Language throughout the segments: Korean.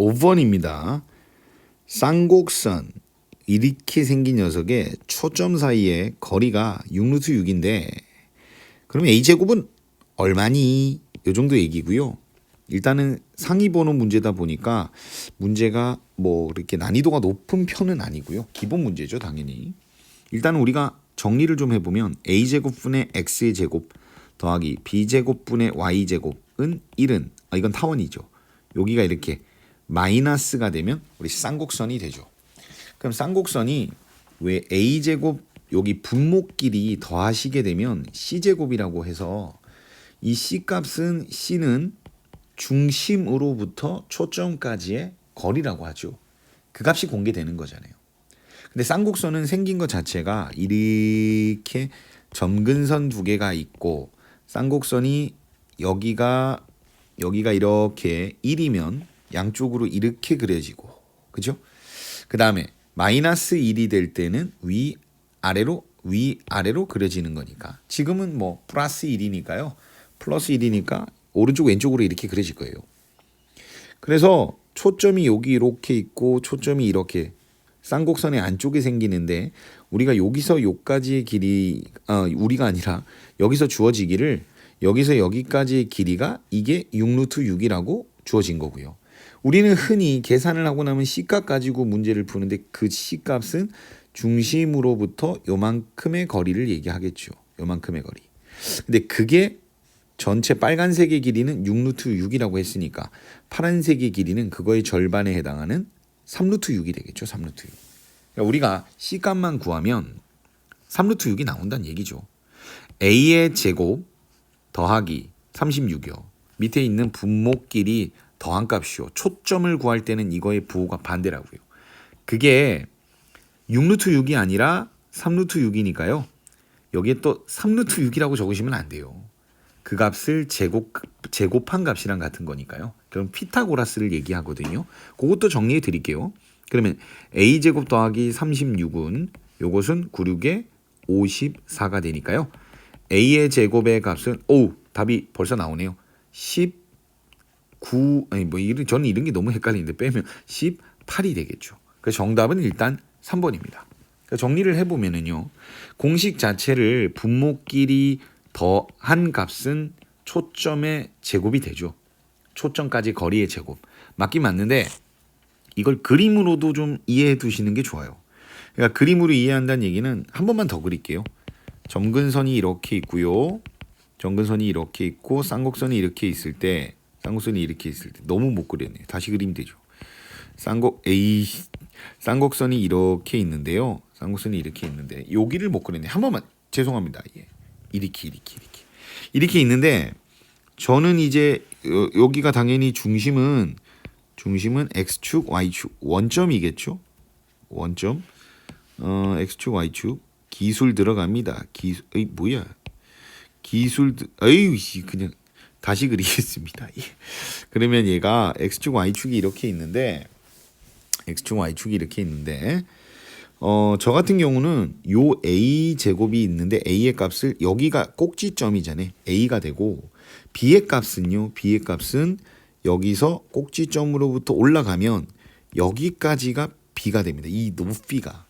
5번입니다. 쌍곡선 이렇게 생긴 녀석의 초점 사이의 거리가 6루트 6인데 그럼 a제곱은 얼마니? 요 정도 얘기고요. 일단은 상위 번호 문제다 보니까 문제가 뭐 이렇게 난이도가 높은 편은 아니고요. 기본 문제죠, 당연히. 일단 우리가 정리를 좀 해보면 a 제곱분의 x의 제곱 더하기 b 제곱분의 y 제곱은 1은 아 이건 타원이죠. 여기가 이렇게 마이너스가 되면 우리 쌍곡선이 되죠. 그럼 쌍곡선이 왜 a 제곱 여기 분모끼리 더하시게 되면 c 제곱이라고 해서 이 c 값은 c는 중심으로부터 초점까지의 거리라고 하죠. 그 값이 공개되는 거잖아요. 근데 쌍곡선은 생긴 것 자체가 이렇게 점근선 두 개가 있고 쌍곡선이 여기가 여기가 이렇게 1이면 양쪽으로 이렇게 그려지고 그죠? 그 다음에 마이너스 1이 될 때는 위 아래로 위 아래로 그려지는 거니까 지금은 뭐 플러스 1이니까요 플러스 1이니까 오른쪽 왼쪽으로 이렇게 그려질 거예요. 그래서 초점이 여기 이렇게 있고 초점이 이렇게 쌍곡선의 안쪽에 생기는데 우리가 여기서 여기까지의 길이 아 우리가 아니라 여기서 주어지기를 여기서 여기까지의 길이가 이게 6루트 6이라고 주어진 거고요. 우리는 흔히 계산을 하고 나면 C값 가지고 문제를 푸는데 그 C값은 중심으로부터 요만큼의 거리를 얘기하겠죠. 요만큼의 거리. 근데 그게 전체 빨간색의 길이는 6루트 6이라고 했으니까 파란색의 길이는 그거의 절반에 해당하는 3루트 6이 되겠죠. 3루트 6. 그러니까 우리가 C값만 구하면 3루트 6이 나온다는 얘기죠. A의 제곱 더하기 36이요. 밑에 있는 분모끼리 더한 값이요. 초점을 구할 때는 이거의 부호가 반대라고요. 그게 6루트 6이 아니라 3루트 6이니까요. 여기에 또 3루트 6이라고 적으시면 안 돼요. 그 값을 제곱 제곱한 값이랑 같은 거니까요. 그럼 피타고라스를 얘기하거든요. 그것도 정리해 드릴게요. 그러면 a 제곱 더하기 36은 요것은 96에 54가 되니까요. a의 제곱의 값은 오 답이 벌써 나오네요. 19 아니 뭐 이런 저는 이런 게 너무 헷갈리는데 빼면 18이 되겠죠. 그 정답은 일단 3번입니다. 정리를 해보면은요 공식 자체를 분모끼리 더한 값은 초점의 제곱이 되죠. 초점까지 거리의 제곱 맞긴 맞는데 이걸 그림으로도 좀 이해해 두시는 게 좋아요. 그러니까 그림으로 이해한다는 얘기는 한 번만 더 그릴게요. 점근선이 이렇게 있고요. 점근선이 이렇게 있고 쌍곡선이 이렇게 있을 때 쌍곡선이 이렇게 있을 때 너무 못 그렸네요. 다시 그리면 되죠. 쌍곡 A 쌍곡선이 이렇게 있는데요. 쌍곡선이 이렇게 있는데 여기를 못 그렸네. 한 번만 죄송합니다. 예. 이렇게 이렇게 이렇게 이렇게 있는데 저는 이제 여기가 당연히 중심은 중심은 x축 y축 원점이겠죠 원점 어 x축 y축 기술 들어갑니다 기술 에이 뭐야 기술 에이 그냥 다시 그리겠습니다 예. 그러면 얘가 x축 y축이 이렇게 있는데 x축 y축이 이렇게 있는데 어, 저 같은 경우는 요 a 제곱이 있는데 a의 값을 여기가 꼭지점이잖아요. a가 되고 b의 값은요. b의 값은 여기서 꼭지점으로부터 올라가면 여기까지가 b가 됩니다. 이 높이가.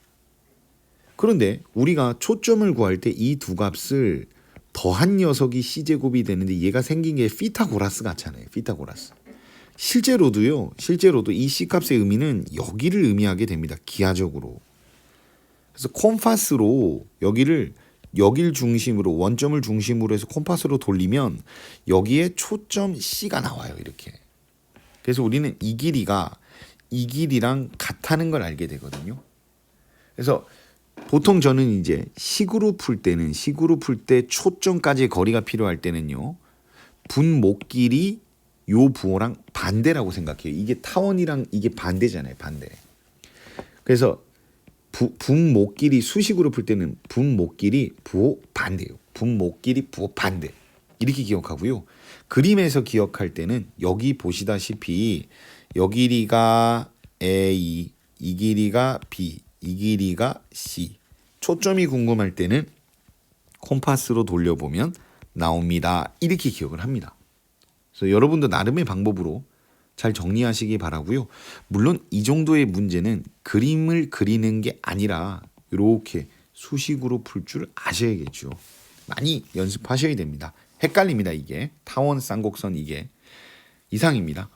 그런데 우리가 초점을 구할 때 이 두 값을 더한 녀석이 c 제곱이 되는데 얘가 생긴 게 피타고라스 같잖아요. 피타고라스. 실제로도요. 실제로도 이 c 값의 의미는 여기를 의미하게 됩니다. 기하적으로. 그래서 콤파스로 여기를 여길 중심으로 원점을 중심으로 해서 콤파스로 돌리면 여기에 초점 C가 나와요 이렇게. 그래서 우리는 이 길이가 이 길이랑 같다는 걸 알게 되거든요. 그래서 보통 저는 이제 식으로 풀 때는 식으로 풀 때 초점까지의 거리가 필요할 때는요. 분모끼리 요 부호랑 반대라고 생각해요. 이게 타원이랑 이게 반대잖아요. 반대. 그래서 부, 분모끼리 수식으로 풀 때는 분모끼리 부호 반대요. 분모끼리 부호 반대. 이렇게 기억하고요. 그림에서 기억할 때는 여기 보시다시피 여 길이가 A, 이 길이가 B, 이 길이가 C. 초점이 궁금할 때는 콤파스로 돌려보면 나옵니다. 이렇게 기억을 합니다. 그래서 여러분도 나름의 방법으로 잘 정리하시기 바라고요. 물론 이 정도의 문제는 그림을 그리는 게 아니라 이렇게 수식으로 풀 줄 아셔야겠죠. 많이 연습하셔야 됩니다. 헷갈립니다 이게 타원 쌍곡선 이게 이상입니다.